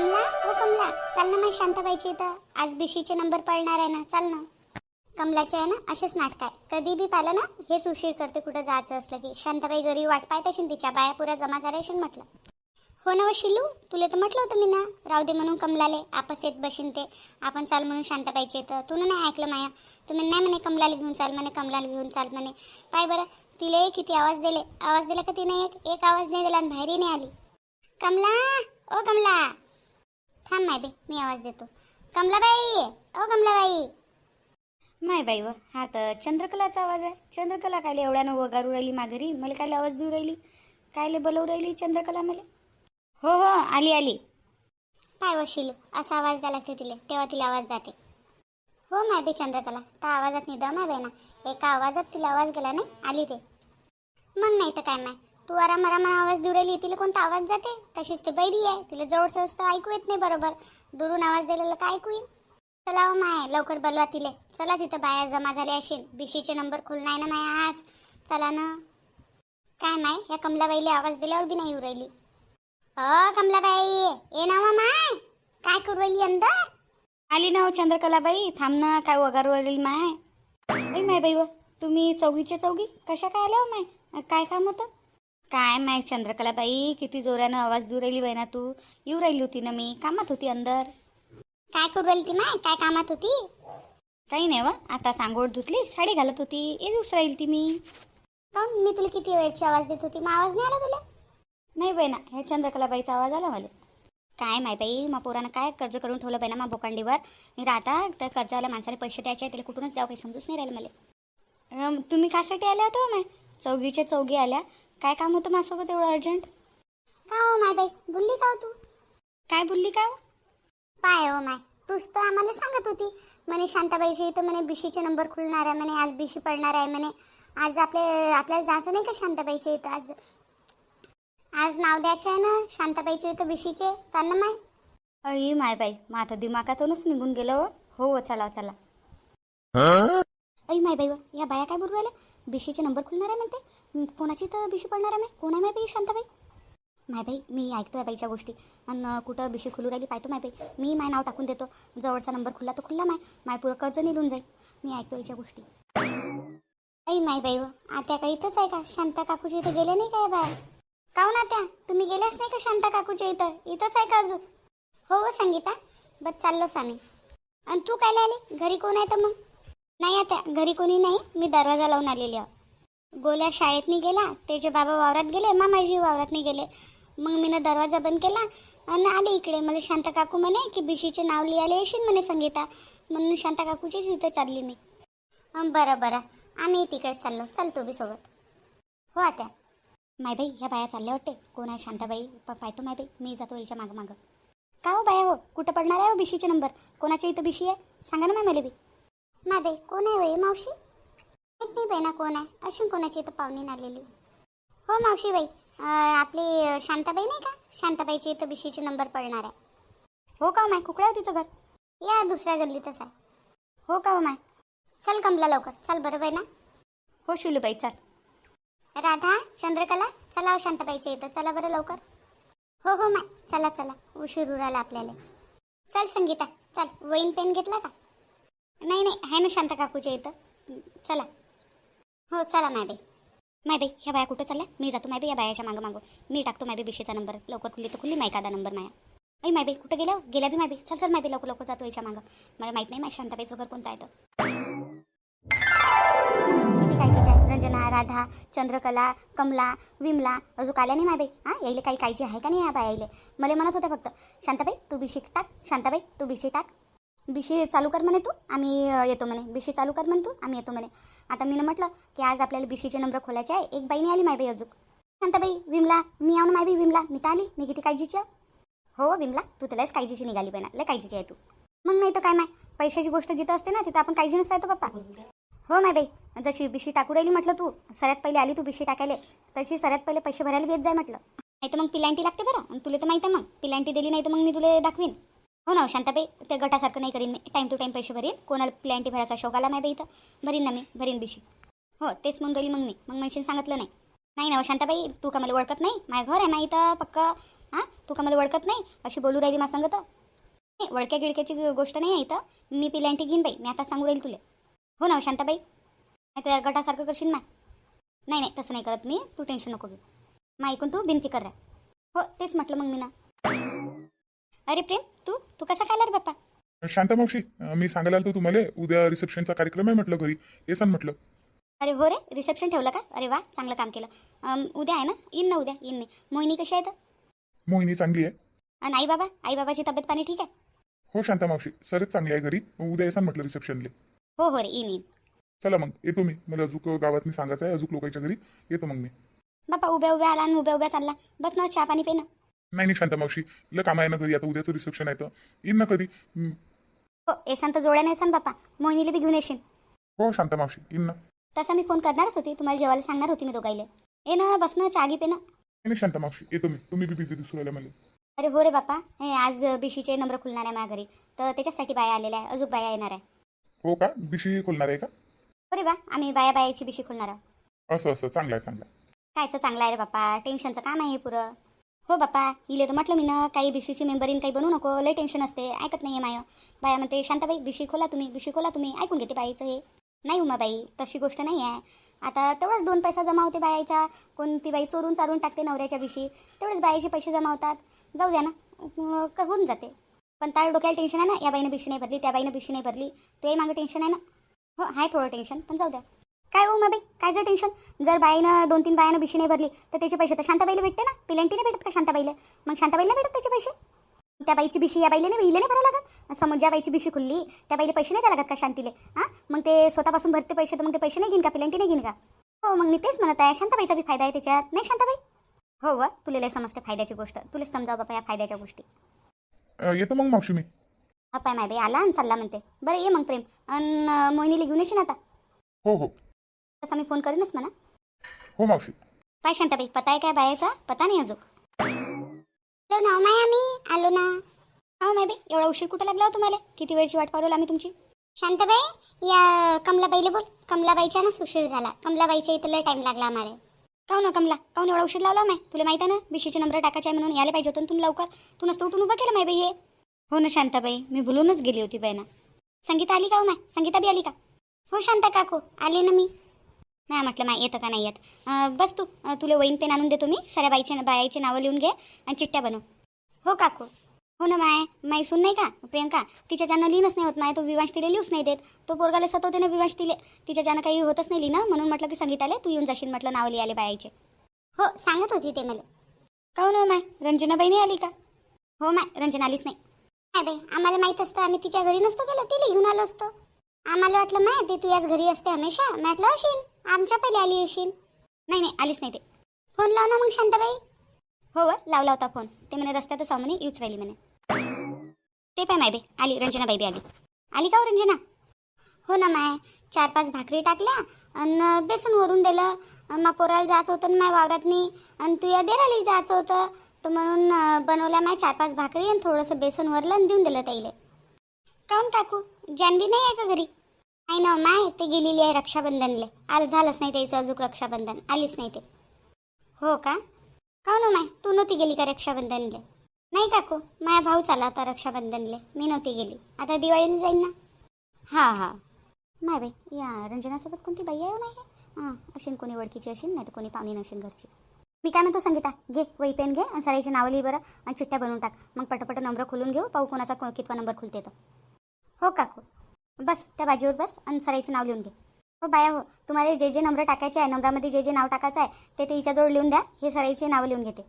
कमला हो कमला. चाल ना मग शांताबाईची इथं. आज बीशीचे नंबर पडणार आहे ना. चाल ना. कमलाचे आहे ना असेच नाटक आहे कधी बी पाहिलं ना हेच उशीर करते कुठं जायचं असलं की. शांताबाई घरी वाट पाहत असेल तिच्या बाया पुरा जमा झाल्या असेल म्हटलं. हो ना व शिलू तुला तर म्हटलं होतं मी ना राहू दे म्हणून कमलाले आपस येत बशीन ते. आपण चाल म्हणून शांताबाईचे येतं तू नाही ऐकलं माया. तुम्ही नाही म्हणे कमलाला घेऊन चाल म्हणे कमलाला घेऊन चाल म्हणे. पाय बरं तिला किती आवाज दिले. आवाज दिला का तिने एक? एक आवाज नाही दिला आणि बाहेरही नाही आली. कमला! ओ कमला! थांब माय बे मी आवाज देतो. कमलाबाई ओ कमलाबाई. नाही बाई व हा तर चंद्रकलाचा आवाज आहे. चंद्रकला कायले एवढ्यानं वगारू राहिली माघारी? मला कायले आवाज देऊ राहिली? कायले बोलवू राहिली चंद्रकला मला? हो हो आली आली. काय वशिलू असा आवाज द्यायला लागते तिला तेव्हा तिला आवाज जाते. हो माय बे चंद्रकला त्या आवाजात निदम आहे बाई ना एका आवाजात तिला आवाज गेला नाही आली ते मग नाही तर काय माय? तू आराम आराम आवाज देऊ तिला कोणता आवाज जाते? तशीच ते बैरी आहे तिला जवळचं असतं ऐकू येत नाही बरोबर. दुरून आवाज दिलेला काय ऐकू येईल. चला हो माय लवकर बोलवा तिले. चला तिथं बाया जमा झाल्या असेल बीशीचे नंबर खुलणार ना माय आज. चला ना. काय माय या कमलाबाईला आवाज दिल्यावर बी नाही उरायली अ कमलाबाई ये ना हो माय. काय करू राहिली अंदर? आली ना हो चंद्रकलाबाई. थांब ना काय वगारू राहिली माय. बाई माय बाई व तुम्ही चौघीचे चौघी? कशा काय आल्या हो माय? काय काम होतं? काय माय चंद्रकलाबाई किती जोरानं आवाज देऊ राहिली बाई ना तू? येऊ राहिली होती ना मी. कामात होती अंदर. काय करू राहिली ती माय? काय कामात होती? काही नाही व. आता सांगोड धुतली साडी घालत होती. येऊच राहील ती मी. काऊन मी तुला किती वेळची आवाज देत होती? मग आवाज नाही आला तुला? नाही बाई ना ह्या चंद्रकलाबाईचा आवाज आला मला. काय माहिती बाई मा पोरानं काय कर्ज करून ठेवलं बाई ना मा बोकांडीवर? मी आता त्या कर्जावाल्या माणसाने पैसे द्यायचे त्याला कुठूनच द्यावं काही समजूच नाही राहिलं मला. तुम्ही कासाठी आल्या होत्या हो माय? चौघीच्या चौघी आल्या. काय काम होतं माझ्यासोबत एवढं अर्जंट का हो माय बाई? बोलली का हो तू? काय बोलली का हो? पाय हो माय. तूच तर आम्हाला सांगत होती. म्हणे शांताबाईची इथं म्हणे बीशीचे नंबर खुलणार आहे म्हणे आज बीशी पडणार आहे म्हणे. आज आपले आपल्याला जायचं नाही का शांताबाईच्या इथं? आज आज नाव द्यायचं आहे ना शांताबाईच्या इथं बीशीचे चाल ना माय. अई माय बाई. मग आता दिमागातूनच निघून गेलं हो. हो हो चला चला. ऐ माय बाई व, या बाया काय बोलू राहिल्या? बिशीचे नंबर खुलणार आहे म्हणते. कोणाची तर बिशी पडणार आहे माय कोण आहे माय बाई? शांताबाई माय बाई मी ऐकतोय बाईच्या गोष्टी. आणि कुठं बिशी खुलू राहिली पाहतो माय बाई. मी माय नाव टाकून देतो. जवळचा नंबर खुल्ला तर खुल्ला माय. माय पुरं कर्ज निघून जाईल. मी ऐकतो याच्या गोष्टी. ऐ माय बाई व, आत्या का इथंच आहे का? शांता काकूच्या इथं गेले नाही काय बाय? काहून आत्या? तुम्ही गेल्याच नाही का शांता काकूच्या इथं? इथंच आहे का अजून? हो हो संगीता. बस चाललोच आम्ही आणि तू काय आली घरी कोण आहे तर मग? नाही आता घरी कोणी नाही मी दरवाजा लावून आलेली आहे. गोल्या शाळेत गेला त्याचे बाबा वावरात गेले मामाजी वावरात नाही गेले. मग मी दरवाजा बंद केला आणि आले इकडे. मला शांत काकू म्हणे की बिशीचे नाव लिहायला येशील म्हणे संगीता. म्हणून शांता काकूचीच इथं चालली मी. बरं बरं. आम्ही तिकडे चाललो. चल तू बी सोबत. हो आता माय बाई ह्या बाया चालल्या वाटते. कोण आहे शांताबाई? प पाहतो माय बाई. मी जातो हिच्या मागं मागं. का हो बाया हो? कुठं पडणार आहे हो बिशीचे नंबर? कोणाच्या इथं बिशी आहे? सांगा ना मॅम मला बी माय बाई कोण आहे हो वय मावशी? माहीत नाही बाई ना कोण आहे. अशी कोणाची इथं पाहुणी आलेली? हो मावशी बाई आपली शांताबाई नाही का? शांताबाईची इथं बिशीचे नंबर पडणार आहे. हो का हो माय कुकडे आहे तिचं घर? या दुसऱ्या गल्लीतच आहे. हो का हो माय? चल कमला लवकर चल बरं बाई ना. हो शिलूबाई चल. राधा चंद्रकला चला हो शांताबाईच्या इथं चला बरं लवकर. हो हो माय चला चला. उशीर उराला आपल्याला. चल संगीता चल. वहीन पेन घेतला का? नाही नाही आहे ना शांता काकूच्या इथं. चला. हो चला मॅबे माय ह्या बाया कुठं चालल्या? मी जातो माय या बायाच्या मागं मागं. मी टाकतो माय बाई बिशीचा नंबर. लवकर खुल्ली तर खुल्ली मायकादा नंबर माया. ऐ माय कुठं गेल्या हो? गेल्या बी माय चल चल माय लवकर लवकर जातो याच्या मागं. मला माहीत नाही माझ्या शांताबाईचं घर कोणतं येतं किती आहे रंजना राधा चंद्रकला कमला विमला. अजून आल्या नाही माय हां यायले काही काळजी आहे का नाही या बायाले मला म्हणत होत्या फक्त शांताबाई तू बिशी टाक शांताबाई तू बिशी टाक. बिशी चालू कर म्हणे तू आम्ही येतो म्हणे. बिशी चालू कर म्हणे तू आम्ही येतो म्हणे. आता मी म्हटलं की आज आपल्याला बिशीचे नंबर खोलायचे आहे. एक बाईने आली मायबाई अजून. शांताबाई विमला मी आहो ना मायबाई विमला. मी तर आली. मी किती काळजीची आहे? हो विमला तू त्यालाच काळजीची निघाली बाई लय काळजीची आहे तू. मग नाही तर काय माय? पैशाची गोष्ट जिथं असते ना तिथं आपण काळजी नसता येतो हो, पप्पा. हो माय बाई जशी बिशी टाकू राहिली म्हटलं तू सगळ्यात पहिले आली तू बिशी टाकायला तशी सगळ्यात पहिले पैसे भरायला येत जाय म्हटलं. नाही तर मग पिलांटी लागते बरं. तुला तर माहिती आहे मग. पिलांटी दिली नाही तर मग मी तुला दाखवीन. हो ना शांताबाई ते गटासारखं नाही करीन मी. टाईम टू टाईम पैसे भरीन. कोणाला प्लॅन्टी भरायचा शौक आला नाही बाई इथं. भरीन ना मी भरीन बिशी हो तेच म्हणून राहिली मग मी. मग म्हणशील सांगितलं नाही. नाही ना हो, शांताबाई तू का मला ओळखत नाही? माझं घर आहे ना इथं पक्क. हां? तू का मला ओळखत नाही? अशी बोलू राहिली मला सांगत नाही वळक्या गिडक्याची गोष्ट नाही आहे इथं. मी पिलँटी घेईन बाई. मी आता सांगू राहील तुला. हो ना हो, शांताबाई. नाही तर गटासारखं करशील ना. नाही नाही तसं नाही करत मी. तू टेन्शन नको घेऊ. मग ऐकून तू बिनफिकर राह. हो तेच म्हटलं मग मी ना. अरे प्रेम तू? तू कसा काय रे बाप्पा? शांता मावशी अं, मी सांगायला आलो तुम्हाला उद्या रिसेप्शनचा कार्यक्रम आहे म्हटलं घरी. ये सांग म्हटलं. अरे हो रे रिसेप्शन ठेवलं का? अरे वा चांगलं काम केलं. अम, उद्या आहे ना? येईन ना उद्या? येईन मी. मोहिनी कशी आहे तर? मोहिनी चांगली आहे. आणि आई बाबा? आई बाबाची तब्येत पाणी ठीक आहे? हो शांता मावशी सरच चांगली आहे घरी. उद्या ये सांग म्हटलं रिसेप्शनले. हो हो रे येईन येईन. चला मग येतो मी. मला अजून गावात मी सांगायचं आहे अजून लोकांच्या घरी. येतो मग मी. बापा उभ्या उभ्या आला आणि उभ्या उभ्या चालला. बस ना चहा पाणी पे ना. नाही नाही शांता मावशी तुला काम आहे ना घरी आता उद्याचं रिसेप्शन आहे तर. येईन ना कधी? हं, हो येसान तर जोड्या नाही बापा मोहिनीला बी घेऊन येशील. हो शांता मावशी येईन ना. नाही तसा मी फोन करणारच होती. तुम्हाला जेवायला सांगणार होती मी दोघाईले. ए ना बस ना घे पे ना. नाही शांता मावशी येतो मी. तुम्ही बी बिझी दिसू राहिल्या मला. अरे हो रे बापा हे आज बीशीचे नंबर खुलणार आहे माझ्या घरी. तर त्याच्यासाठी बाया आलेल्या आहे. अजून बाया येणार आहे. हो का? बिशी खोलणार आहे का? हो रे बा. आम्ही बाया बायाची बिशी खुलणार आहोत. असं असं. चांगलं आहे चांगलं आहे. कायचं चांगलं आहे रे बापा टेन्शनचं काम आहे हे पुरं. हो बापा इले तर म्हटलं मी ना काही बीशीची मेंबरीन काही बनवू नको लय टेन्शन असते ऐकत नाही आहे माय. बाया म्हणते शांताबाई बिशी खोला तुम्ही बिशी खोला तुम्ही ऐकून घेते बाईचं हे. नाही उमाबाई तशी गोष्ट नाही आहे आता तेवढंच दोन पैसा जमा होते बायाचा कोणती बाई चोरून चारून टाकते नवऱ्याच्या बिशी तेवढेच बायाचे पैसे जमा होतात. जाऊ द्या ना का होऊन जाते. पण त्या डोक्याला टेन्शन आहे ना या बाईनं बिशी नाही भरली त्या बाईनं बिशी नाही भरली तुही मागं टेन्शन आहे ना. हो आहे थोडं टेन्शन पण जाऊ द्या. काय हो बाई काय जर टेन्शन जर बाईनं दोन तीन बायानं बिशी नाही भरली तर त्याचे पैसे तर शांताबाईला भेटते ना? पिलंटी नाही भेटत का शांताबाईला? मग शांताबाईला भेटत त्याचे पैसे? त्या बाईची बिशी या बाईला नाही हिला नाही भरायला लागत? समज ज्या बाईची बिशी खुलली त्या बाईला पैसे नाही द्यायला लागत का शांतीले? हां? मग ते स्वतःपासून भरते पैसे तर मग ते पैसे नाही घेईन का? पिलंटी नाही घेईन का? हो मग मी तेच म्हणत आहे शांताबाईचा बी फायदा आहे त्याच्यात नाही शांताबाई? हो व तुला लय समजते फायद्याची गोष्ट. तुला समजावं बाबा या फायद्याच्या गोष्टी. येतो मग मावशी मी. अपाय माय बाई आला आणि चालला म्हणते. बरं ये मग प्रेम. आणि मोहिनीला घेऊन येशील आता? हो हो. तसा मी फोन करीनच म्हणा हो मावशी. काय शांताबाई पता आहे काय बायाचा? पता नाही अजून. हॅलो नाव माय आम्ही. आलो ना. हा माय बाई एवढा उशीर कुठं लागला हो तुम्हाला? किती वेळची वाट पाहू आम्ही तुमची? शांताबाई या कमलाबाईला बोल. कमलाबाईच्यानंच उशीर झाला. कमलाबाईच्या इथं लय टाईम लागला आम्हाला. काहून ना कमला? काहून एवढा उशीर लावला माय? तुला माहिती आहे ना बिशीचे नंबर टाकायचे आहे म्हणून यायला पाहिजे होतं ना तुम्ही लवकर. तू नसतं उठून उभं केलं माय बाई हे. हो ना शांताबाई मी भुलूनच गेली होती बाई ना. संगीता आली का हो माय? संगीता बी आली का? हो शांता काकू आले ना मी. नाही म्हटलं माय येतं का नाही येत? बस तू तुला वहीन पेन आणून देतो मी साऱ्या बाईचे बायाचे नावं लिहून घे आणि चिठ्ठ्या बनव. हो काकू. हो ना माय माय सून नाही का? प्रियंका तिच्या ज्यानं लिहिणंच नाही होत माय तो विवांश तिले लिहूच नाही देत. तो पोरगाले सतवते ना विवांश तिले तिच्या ज्यानं काही होतच नाही लिहिणं म्हणून म्हटलं की संगीताले तू येऊन जाशील म्हटलं नावं लिहायला बायाचे हो सांगत होती ते मला. काहून हो माय? रंजनाबाई नाही आली का? हो माय रंजना आलीच नाही. नाही बाई आम्हाला माहीत असतं आम्ही तिच्या घरी नसतो गेलो तिला घेऊन आलो असतो. आम्हाला वाटलं माय ती तुझ्याच घरी असते हमेशा म्हटलं अशीन. आमच्या पहिले आली येशील. नाही नाही आलीच नाही ते. फोन लाव ना मग शांताबाई. हो व लावला होता फोन. ते म्हणे रस्त्यात आहो म्हणे येऊच राहिली म्हणे. ते पाय माय बे आली रंजनाबाई बी आली. आली का हो रंजना? हो ना माय चार पाच भाकरी टाकल्या आणि बेसन वरून दिलं. मा पोराला जायचं होतं माय वावरातनी. आणि तुझ्या देराला जायचं होतं. तर म्हणून बनवल्या माय चार पाच भाकरी आणि थोडंसं बेसन वरलं आणि देऊन दिलं ताईले. काऊन काकू? जानवी नाही आहे का घरी? नाही ना माय? ते गेलेली आहे रक्षाबंधनले. आल झालंच नाही त्याचं अजून रक्षाबंधन. आलीच नाही ते. हो का? हो काऊन नो माय तू नव्हती गेली का रक्षाबंधनले? नाही काकू माझा भाऊ चाला आता रक्षाबंधनले. मी नव्हती गेली. आता दिवाळीला जाईन ना? हां हां. माय बाई या रंजनासोबत कोणती बाई आहे नाही हां असेल कोणी ओळखीची असेल नाही तर कोणी पाहुणी नसेल घरची. मी काय म्हणतो संगीता घे वही पेन घे आणि सराईची नावं लिही बरं आणि चिठ्ठ्या बनवून टाक. मग पटपट नंबर खोलून घेऊ पाहू कोणाचा कितवा नंबर खुलते तर हो काकू. बस त्या बाजीवर बस आणि सराईचं नाव लिहून घे. हो बाया हो. तुम्हाला जे जे नंबर टाकायचे आहे नंबरामध्ये जे जे नाव टाकायचं आहे ते ते हिच्याजवळ लिहून द्या हे सराईचे नावं लिहून घेते.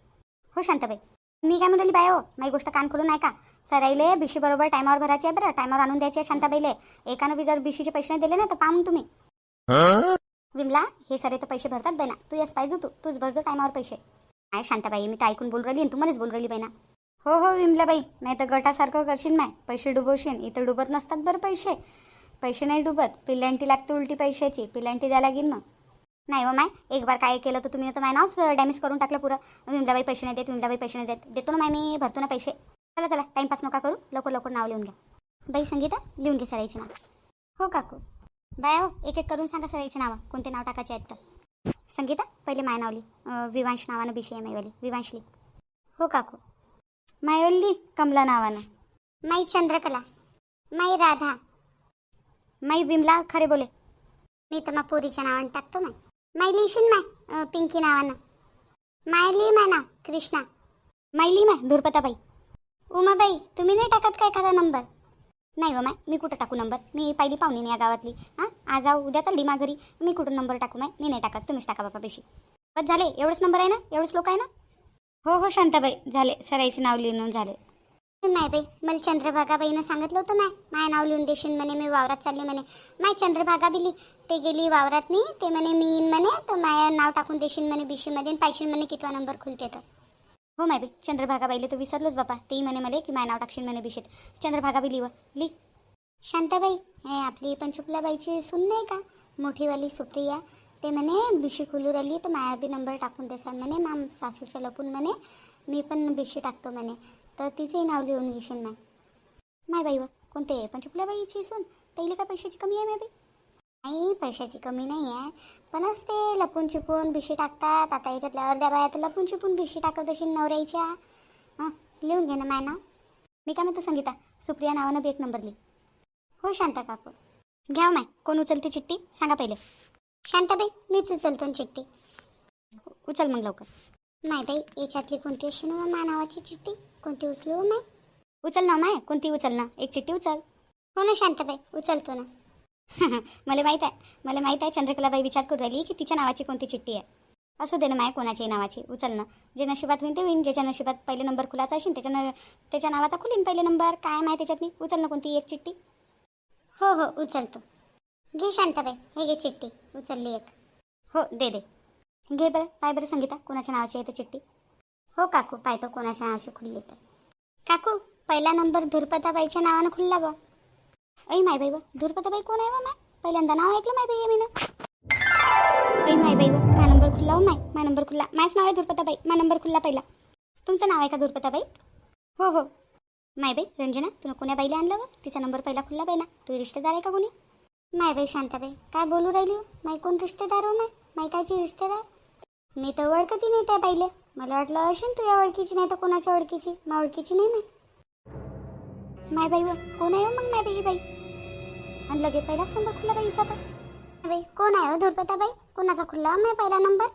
हो शांताबाई. मी काय म्हणाली बाय हो? माझी गोष्ट कान खोलून ऐका. सराईले बिशी बरोबर टायमावर भरायची आहे बरं. टायमावर आणून द्यायची आहे शांताबाईले. एकानं बी जर बिशीचे पैसे नाही दिले ना तर पाहून तुम्ही. विमला हे सरे तर पैसे भरतात बैना तू यस पाहिजे तू तूच भरजो टायमावर पैसे. काय शांताबाई मी तर ऐकून बोल राहिली आणि तुम्हालाच बोल राहिली बैना हो हो विमलाबाई. नाही तर गटासारखं करशील नाही पैसे डुबवशील. इथं डुबत नसतात बरं पैसे. पैसे नाही डुबत. पिल्लांटी लागते उलटी पैशाची. पिल्लांटी द्यायला लागेल मग. नाही हो माय. एक बार काय केलं तर तुम्ही आता माय नावच डॅमेज करून टाकलं पुरं. विमलाबाई पैसे नाही देत विमलाबाई पैसे नाही देत. देतो ना माय मी. भरतो ना पैसे. चला चला. टाईमपास नका करू. लवकर लवकर नाव लिहून घ्या. बाई संगीता लिहून घे सरायचे नाव. हो काकू. बाय हो एक एक करून सांगा सरायचे नावं. कोणते नाव टाकायचे आहेत तर. संगीता पहिले माय नावली विवांश नावानं बिशी आहे माईवाली विवांशली हो काकू. मायवल्ली कमला नावानं. माई चंद्रकला माई राधा. माई विमला खरे बोले. मी तर मग पोरीच्या नावानं टाकतो माय माई लिहिशील माय पिंकी नावानं. माय लिही माय नाव कृष्णा. मायली माय धुरपताबाई. उमाबाई तुम्ही नाही टाकत काय एखादा नंबर? नाही हो माय मी कुठं टाकू नंबर? मी पहिली पाहुणी नाही या गावातली. हां आज जाऊ उद्या चालली माघारी. मी कुठं नंबर टाकू माय? मी नाही टाकत. तुम्हीच टाका बाबा पेशी बस झाले एवढंच नंबर आहे ना? एवढंच लोक आहे ना? हो हो शांताबाई. झाले. सराईचे नाव लिहून झाले. नाही बाई मला चंद्रभागाबाईनं सांगितलं होतं माय. माय नाव लिहून देशील म्हणे मी वावरात चालले म्हणे. माय चंद्रभागा बिली ते गेली वावरात नाही ते म्हणे मी येईन म्हणे तर माय नाव टाकून देशील म्हणे बीशीमध्ये पाहिशील म्हणे कितवा नंबर खुलते तर. हो माय बी चंद्रभागाबाईला तर विसरलोच बाबा तेही म्हणे मला की माय नाव टाकशील म्हणे बिशीत. चंद्रभागाबी लिव ली. शांताबाई हे आपली पंचुकलाबाईची सून नाही का? मोठीवाली सुप्रिया. ते म्हणे बिशी खुलू राहिली तर माया बी नंबर टाकून देसाल म्हणे माम सासूच्या लपून म्हणे मी पण बिशी टाकतो म्हणे. तर तिचंही नाव लिहून घेशील माय. माय बाई व कोणते? पंचकुल्याबाईची सून? त्याला का पैशाची कमी आहे माय बाई? नाही पैशाची कमी नाही आहे. पणच ते लपून छिपून बिशी टाकतात. आता याच्यातल्या अर्ध्या बाया तर लपून छिपून बिशी टाकत अशी नवऱ्याच्या हां लिहून घे ना माय नाव. मी काय म्हणतो संगीता सुप्रिया नावानं बी एक नंबर लिही. हो शांता काकू. घ्या हो माय कोण उचलते चिठ्ठी? सांगा पहिले. शांताबाई मीच उचलतो ना चिठ्ठी उचल मग लवकर. नाही बाई याच्यातली कोणती अशी ना मा नावाची चिठ्ठी कोणती उचलू हो माय उचल ना माय कोणती उचल ना? एक चिठ्ठी उचल. हो ना शांताबाई उचलतो ना. मला माहीत आहे मला माहीत आहे चंद्रकलाबाई विचार करू राहिली की तिच्या नावाची कोणती चिठ्ठी आहे. असू दे ना माय कोणाच्याही नावाची? उचल ना. जे नशिबात होईन ते होईन ज्याच्या नशिबात पहिले नंबर खुलाचा असेल त्याच्या न त्याच्या नावाचा खुलीन पहिले नंबर. काय माय त्याच्यातनी उचल ना कोणती एक चिठ्ठी हो हो उचलतो. घे शांताबाई हे घे चिठ्ठी उचलली एक. हो दे दे. घे बरं पाय बरं संगीता कोणाच्या नावाची आहे तर चिठ्ठी? हो काकू पाहतो कोणाच्या नावाची खुलली तर. काकू पहिला नंबर धुरपताबाईच्या नावानं खुलला बा. ऐ माय बाई व धुरपताबाई कोण आहे व माय? पहिल्यांदा नाव ऐकलं माय बाई मी ऐ माय बाई व माय नंबर खुल्ला हो माय. माय नंबर खुल्ला. मायच नाव आहे धुरपताबाई माय नंबर खुल्ला पहिला. तुमचं नाव आहे का धुरपताबाई हो हो. माय बाई रंजना तुला कोण्या बाईला आणलं व? तिचा नंबर पहिला खुल्ला बाई ना तू रिश्तेदार आहे का कोणी? नाही बाई शांताबाई. काय बोलू राहिली हो? माई कोण रिश्तेदार हो माय माई कायची रिश्तेदार? मी तर ओळखती नाही त्या बाईले. मला वाटलं असेल तुझ्या ओळखीची नाही तर कोणाच्या ओळखीची? मा ओळखीची नाही माय माय बाई व कोण आहे हो मग माय बाई ही बाई? आणि लगे पहिलाच नंबर खुल्ला बाईचा तर. बाई कोण आहे हो धुरपताबाई कोणाचा खुल्ला हो माय पहिला नंबर?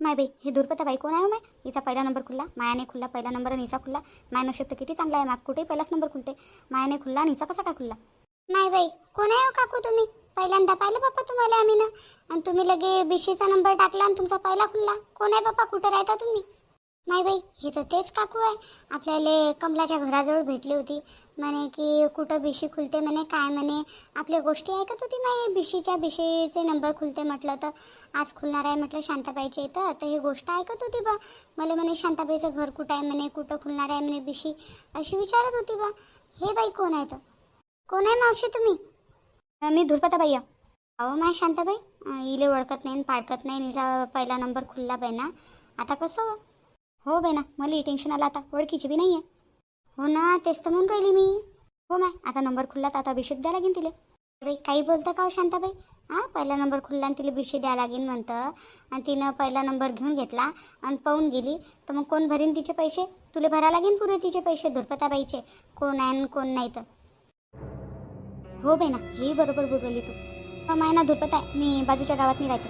माय बाई हे दुर्पताबाई कोण आहे माय? हिचा पहिला नंबर खुल्ला मायाने खुल्ला पहिला नंबर आणि हिचा खुल्ला माय नक्षत्र किती चांगला आहे माग कुठेही पहिलाच नंबर खुलते. मायाने खुल्ला आणि हिचा कसा काय खुल्ला माय बाई कोण आहे हो काकू तुम्ही? पहिल्यांदा पाहिलं बाप्पा तुम्हाला आम्ही ना? आणि तुम्ही लगे बिशीचा नंबर टाकला आणि तुमचा पहिला खुलला. कोण आहे बाप्पा कुठं राहता तुम्ही? माय बाई हे तर तेच काकू आहे. आपल्याला कमलाच्या घराजवळ भेटली होती. म्हणे की कुठं बिशी खुलते म्हणे काय म्हणे? आपल्या गोष्टी ऐकत होती माय बिशीच्या बिशीचे नंबर खुलते म्हटलं तर. आज खुलणार आहे म्हटलं शांताबाईच्या इथं. तर ही गोष्ट ऐकत होती बा. मला म्हणे शांताबाईचं घर कुठं आहे म्हणे? कुठं खुलणार आहे म्हणे बिशी अशी विचारत होती बा. हे बाई कोण आहे तर? कोण आहे मावशी तुम्ही? मी धुरपताबाई आहे. अहो माय शांताबाई इले ओळखत नाही पाडकत नाही. निचा पहिला नंबर खुलला बहिना आता कसं? हो? बहिना मला टेन्शन आलं आता. ओळखीची बी नाही आहे हो ना तेच तर म्हणून राहिली मी. हो माय आता नंबर खुल्ला तर आता अभिषेक द्या लागेल तिले. बाई काही बोलतं का हो शांताबाई? हां पहिला नंबर खुलला आणि तिला बिशी द्या लागेल म्हणतं. आणि तिनं पहिला नंबर घेऊन घेतला आणि पाहून गेली. तर मग कोण भरीन तिचे पैसे? तुला भरा लागेल पुरे तिचे पैसे धुरपताबाईचे कोण आहे कोण नाही तर. हो बाई ना हे बरोबर बोलवली तू. माय ना धुरपत आहे. मी बाजूच्या गावात नाही राहतो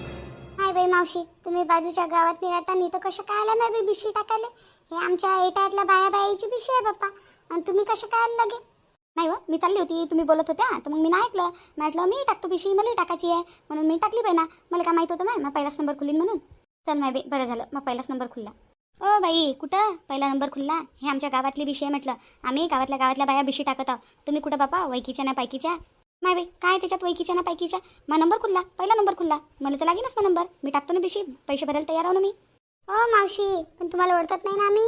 हाय बाई मावशी तुम्ही बाजूच्या गावात नाही राहता नाही तर कसं काय आलं नाही बिशी टाकायला? हे आमच्या एटातल्या बाया बायाची बिशी आहे बाप्पा. आणि तुम्ही कसं काय आलं लगे? नाही हो मी चालली होती तुम्ही बोलत होत्या तर मग मी नाही ऐकलं. म्हटलं मी टाकतो पिशी मला टाकायची आहे. म्हणून मी टाकली बाई ना मला काय माहीत होतं मॅम मग पहिलाच नंबर खुलीन म्हणून. चल माय बाई बरं झालं मग पहिलाच नंबर खुलला. ओ बाई कुठं? पहिला नंबर खुलला. हे आमच्या गावातली आहे म्हटलं. आम्ही गावातल्या गावातल्या बाया बिशी टाकत आहोत. तुम्ही कुठं बापा? वैकीच्या ना पायकीच्या? माय बाई काय त्याच्यात वैकीच्या ना पायकीच्या? मग नंबर खुलला. पहिला नंबर खुलला. मला तर लागेलच मग नंबर. मी टाकतो ना बिशी. पैसे भरायला तयार आहो ना मी. हो मावशी पण तुम्हाला ओळखत नाही ना आम्ही?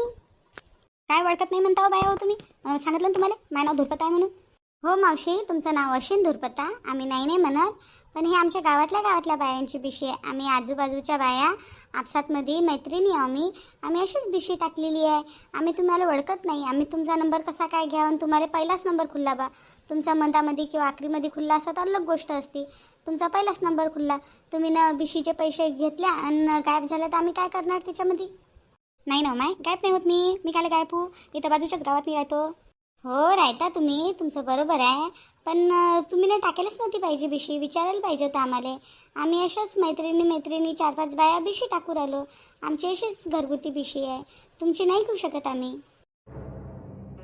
काय ओळखत नाही म्हणता हो बाया हो तुम्ही? सांगितलं ना तुम्हाला? माझं नाव धुरपत आहे म्हणून. हो मावशी तुमचं नाव असेल धुरपत्ता आम्ही नाही नाही म्हणत पण हे आमच्या गावातल्या गावातल्या बायांची बिशी आहे. आम्ही आजूबाजूच्या बाया आपसातमध्ये मैत्रिणी आम्ही. आम्ही अशीच बिशी टाकलेली आहे. आम्ही तुम्हाला ओळखत नाही. आम्ही तुमचा नंबर कसा काय घ्यावा आणि तुम्हाला पहिलाच नंबर खुलला बा. तुमचा मंदामध्ये किंवा आखरीमध्ये खुलला असा तर अलग गोष्ट असते. तुमचा पहिलाच नंबर खुलला. तुम्ही ना बिशीचे पैसे घेतल्या आणि गायब झाल्या तर आम्ही काय करणार त्याच्यामध्ये? नाही ना माय. गायब नाही होत मी. मी काय गायब हो इथं बाजूच्याच गावात मी राहतो. हो रायता तुम्ही. तुमचं बरोबर आहे. पण तुम्ही ना टाकायलाच नव्हती पाहिजे बिशी. विचारायला पाहिजे होतं आम्हाला. आम्ही अशाच मैत्रिणी मैत्रिणी चार पाच बाया बिशी टाकू राहिलो. आमची अशीच घरगुती बिशी आहे. तुमची नाही घेऊ शकत आम्ही.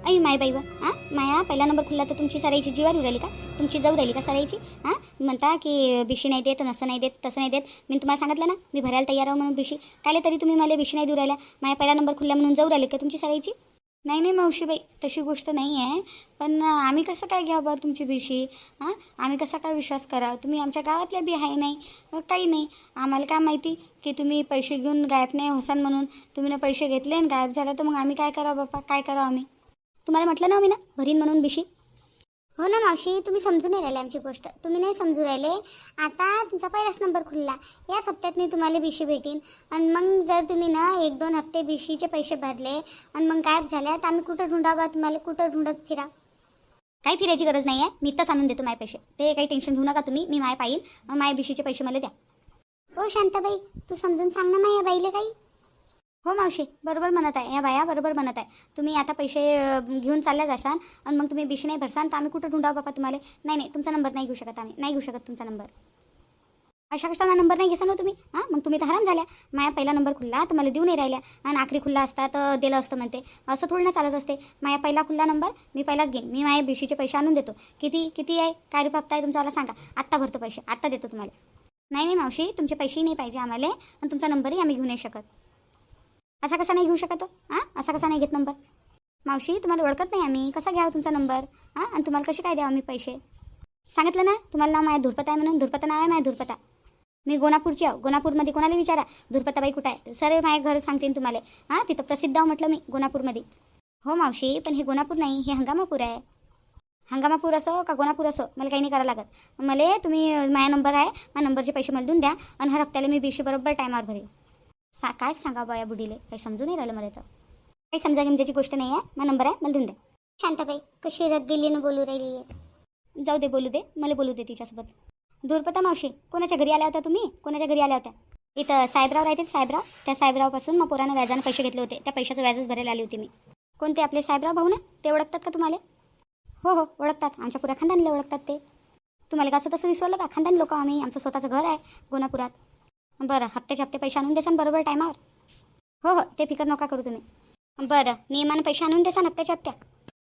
अई माय बाई वा. हां माया पहिला नंबर खुलला तर तुमची सराईची जीवार उराली का? तुमची जाऊ राहिली का सराईची हां म्हणता की बिशी नाही देत नसं नाही देत तसं नाही देत. मी तुम्हाला सांगितलं ना मी भरायला तयार आहो म्हणून बिशी. कायले तरी तुम्ही मला बिशी नाही देऊ राहिल्या. माया पहिला नंबर खुलला म्हणून जाऊ राहिली का तुमची सराईची नाही नाही मावशीबाई तशी गोष्ट नाही आहे पण आम्ही कसं काय घ्या बा तुमची बिशी हां आम्ही कसा काय विश्वास करा तुम्ही आमच्या गावातल्या बी आहे नाही. काही नाही. आम्हाला काय माहिती की तुम्ही पैसे घेऊन गायब नाही होसान म्हणून तुम्ही ना पैसे घेतले आणि गायब झाला तर मग आम्ही काय करावं बापा काय करावं आम्ही? तुम्हाला म्हटलं ना मी ना? भरीन म्हणून बिशी हो ना मावशी तुम्ही समजून नाही राहिले आमची गोष्ट. तुम्ही नाही समजू राहिले. आता तुमचा पहिलाच नंबर खुलला. या हप्त्यात मी तुम्हाला बिशी भेटीन. आणि मग जर तुम्ही ना एक दोन हप्ते बिशीचे पैसे भरले आणि मग गायब झाल्या तर आम्ही कुठं ढुंडावा तुम्हाला? कुठं ढुंडत फिरा? काही फिरायची गरज नाही आहे मी तर आणून देतो माय पैसे. ते काही टेन्शन घेऊ नका तुम्ही. मी माय पाहिन माय बिशीचे पैसे मला द्या. हो शांताबाई तू समजून सांग ना माझ्या बाईले काही. हो मावशी बरोबर म्हणत आहे. या बाया बरोबर म्हणत आहे. तुम्ही आता पैसे घेऊन चालल्या जाशाल आणि मग तुम्ही बिशी नाही भरसान तर आम्ही कुठं ढुंडावं बाबा तुम्हाला? नाही नाही तुमचा नंबर नाही घेऊ शकत आम्ही. नाही घेऊ शकत तुमचा नंबर. अशा कशाला नंबर नाही घेसा ना हो तुम्ही? हां मग तुम्ही तर हराम झाल्या. माया पहिला नंबर खुलला तर मला देऊ नाही राहिल्या. आणि आखरी खुल्ला असता तर दिलं असतं म्हणते. असं थोडं ना चालत असते. माया पहिला खुल्ला नंबर मी पहिलाच घेईन. मी माझ्या बिशीचे पैसे आणून देतो. किती किती आहे? काय रुपये हप्ता आहे तुमचा? मला सांगा. आत्ता भरतो पैसे. आत्ता देतो तुम्हाला. नाही नाही मावशी तुमचे पैसेही नाही पाहिजे आम्हाला आणि तुमचा नंबरही आम्ही घेऊ नाही शकत. असा कसा नाही घेऊ शकतो हो? हां? असा कसा नाही घेत नंबर मावशी तुम्हाला ओळखत नाही आम्ही. कसा घ्यावा तुमचा नंबर हां? आणि तुम्हाला कसे काय द्यावं मी पैसे? सांगितलं ना? तुम्हाला नाव माझ्या धुरपता आहे म्हणून? धुरपता नाव आहे माझ्या धुरपता. मी गोनापूरची आहो. गोनापूरमध्ये कोणाला विचारा? धुरपताबाई कुठं आहे? सर माझ्या घर सांगते तुम्हाला. हां? तिथं प्रसिद्ध आहो म्हटलं मी गोनापूरमध्ये हो मावशी पण हे गोनापूर नाही. हे हंगामापूर आहे. हंगामापूर असो का गोनापूर असो? मला काही नाही करावं लागत. मला तुम्ही माझा नंबर आहे. माझ्या नंबरचे पैसे मला देऊन द्या. आणि हर हप्त्याला मी बीशी बरोबर टायमावर भरेल सा काय सांगा बा या बुडीले काही समजून नाही राहिलं मला तर. काही समजा गिमजाची गोष्ट नाही आहे माझा नंबर आहे मला देऊन द्या शांताबाई कशी रद्द दिली बोलू राहिली? आहे जाऊ दे बोलू दे. मला बोलू दे तिच्यासोबत. दूरपता मावशी कोणाच्या घरी आल्या होत्या तुम्ही? कोणाच्या घरी आल्या होत्या? इथं साहेबराव राहते साहेबराव? त्या साहेबरावपासून मग पोरानं व्याजानं पैसे घेतले होते. त्या पैशाचं व्याजच भरायला आली होती मी. कोणते आपले साहेबराव भाऊ ना? ते ओळखतात का तुम्हाला? हो हो ओळखतात. आमच्या पुऱ्या खानदानीला ओळखतात ते. तुम्हाला कसं तसं विसरलं का? खानदानी लोक आम्ही. आमचं स्वतःचं घर आहे गोनापुरात. बरं हप्त्याचे हप्ते पैसे आणून देसान बरोबर टायमावर. हो हो ते फिकर नका करू तुम्ही. बरं नियमानं पैसे आणून देसान हप्त्याच्या हप्त्या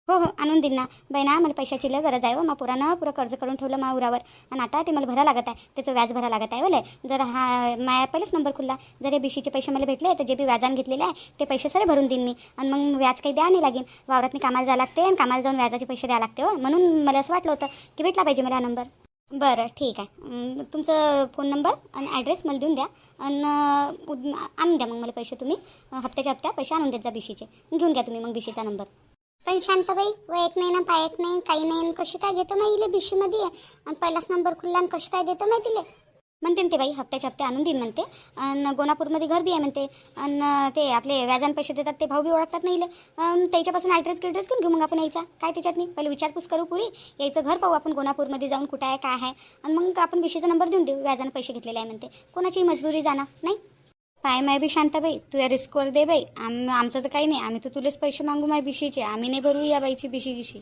हो हो आणून देईन ना. बाई ना मला पैशाची लय गरज आहे हो. मा पुरानं पुरं कर्ज करून ठेवलं मा उरावर. आणि आता ते मला भरा लागत आहे. त्याचं व्याज भरा लागत आहे वले. जर हा माया पहिलेच नंबर खुलला. जर हे बीशीचे पैसे मला भेटले तर जे बी व्याजान घेतलेले आहे ते पैसे सरे भरून देईन मी. आणि मग व्याज काही द्या नाही लागेल वावरात मी कामाला जावं लागते आणि कामाला जाऊन व्याजाचे पैसे द्यावं लागते हो. म्हणून मला असं वाटलं होतं की भेटला पाहिजे मला हा नंबर. बरं ठीक आहे. तुमचं फोन नंबर आणि ॲड्रेस मला देऊन द्या. आणि आणून द्या मग मला पैसे तुम्ही. हप्त्याच्या हप्त्या पैसे आणून देत जा बीशीचे घेऊन घ्या तुम्ही मग बिशीचा नंबर पण शांताबाई एक नाही ना पायत नाही काही नाही. आणि कशी काय देतो माहिले बिशीमध्ये आणि पहिलाच नंबर खुलला आणि कशी काय देतो माहिती तिले? म्हणते ना ते बाई हप्त्याच्या हप्ते आणून देईन म्हणते. आणि गोनापूरमध्ये घर बी आहे म्हणते. आणि ते आपले व्याजान पैसे देतात ते भाऊ बी ओळखतात नाही त्याच्यापासून ॲड्रेस गिड्रेस घेऊन घेऊ मग आपण यायचा. काय त्याच्यात नाही पहिले विचारपूस करू पुरी. यायचं घर पाहू आपण गोनापूरमध्ये जाऊन कुठं आहे काय आहे. आणि मग आपण विषयचा नंबर देऊन देऊ व्याजानं पैसे घेतलेले आहे म्हणते. कोणाची मजबुरी जाणार नाही? पाय माय बी शांत बाई तू या रिस्कवर दे बाई. आम आमचं तर काही नाही. आम्ही तर तुलेच पैसे मागू माय बिशीचे. आम्ही नाही भरू या बाईची बिशी गिशी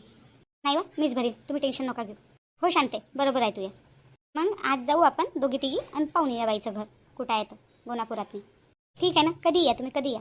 नाही वा मीच भरीन. तुम्ही टेन्शन नका घेऊ. हो शांते बरोबर आहे तुया मग आज जाऊ आपण दोघी तिघी आणि पाहून या बाईचं घर. कुठं आहे तर गोनापुरातनं ठीक आहे ना? कधी या तुम्ही? कधी या?